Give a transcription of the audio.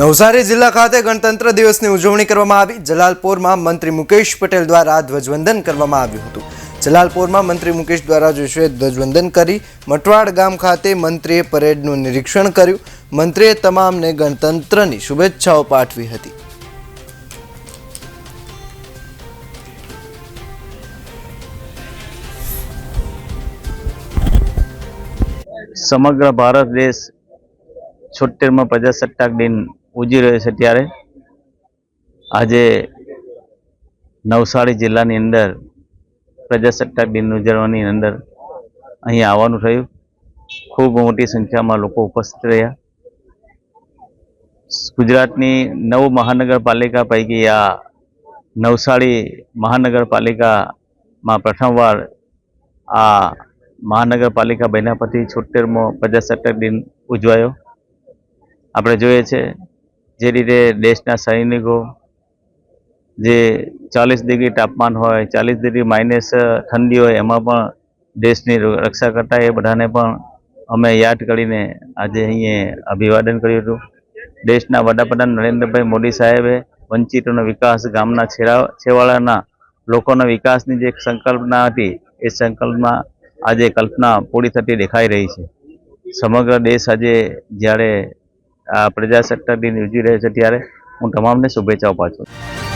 નવસારી જિલ્લા ખાતે ગણતંત્ર દિવસની ઉજવણી કરવામાં આવી. જલાલપોરમાં મંત્રી મુકેશ પટેલ દ્વારા ધ્વજવંદન કરવામાં આવ્યું હતું. જલાલપોરમાં મંત્રી મુકેશ દ્વારા જોશીએ ધ્વજવંદન કરી. મટવાડ ગામ ખાતે મંત્રીએ પરેડનું નિરીક્ષણ કર્યું. મંત્રીએ તમામને ગણતંત્રની શુભેચ્છાઓ પાઠવી હતી. સમગ્ર ભારત દેશ છોતેરમાં પ્રજાસત્તાક દિન ઉજવી રહ્યો છે ત્યારે. આજે નવસારી જિલ્લાની અંદર પ્રજાસત્તાક દિન ઉજવવાની અંદર અહીં આવવાનું થયું. ખૂબ મોટી સંખ્યામાં લોકો ઉપસ્થિત રહ્યા. ગુજરાતની નવ મહાનગરપાલિકા પૈકી આ નવસારી મહાનગરપાલિકામાં પ્રથમવાર આ મહાનગરપાલિકા બન્યા પછી છોતેરમો પ્રજાસત્તાક દિન ઉજવાયો. આપણે જોઈએ છે જે રીતે દેશના સૈનિકો જે ચાલીસ ડિગ્રી તાપમાન હોય, ચાલીસ ડિગ્રી માઇનસ ઠંડી હોય, એમાં પણ દેશની રક્ષા કરતા એ બધાને પણ અમે યાદ કરીને આજે અહીંયા અભિવાદન કર્યું હતું. દેશના વડાપ્રધાન નરેન્દ્રભાઈ મોદી સાહેબે વંચિતોનો વિકાસ, ગામના છેડા, છેવાડાના લોકોના વિકાસની જે સંકલ્પના હતી, એ સંકલ્પમાં આજે કલ્પના પૂરી થતી દેખાઈ રહી છે. સમગ્ર દેશ આજે જ્યારે પ્રજાસત્તાક દિન ઉજવી રહ્યો છે ત્યારે હું તમામને શુભેચ્છાઓ પાઠવું છું.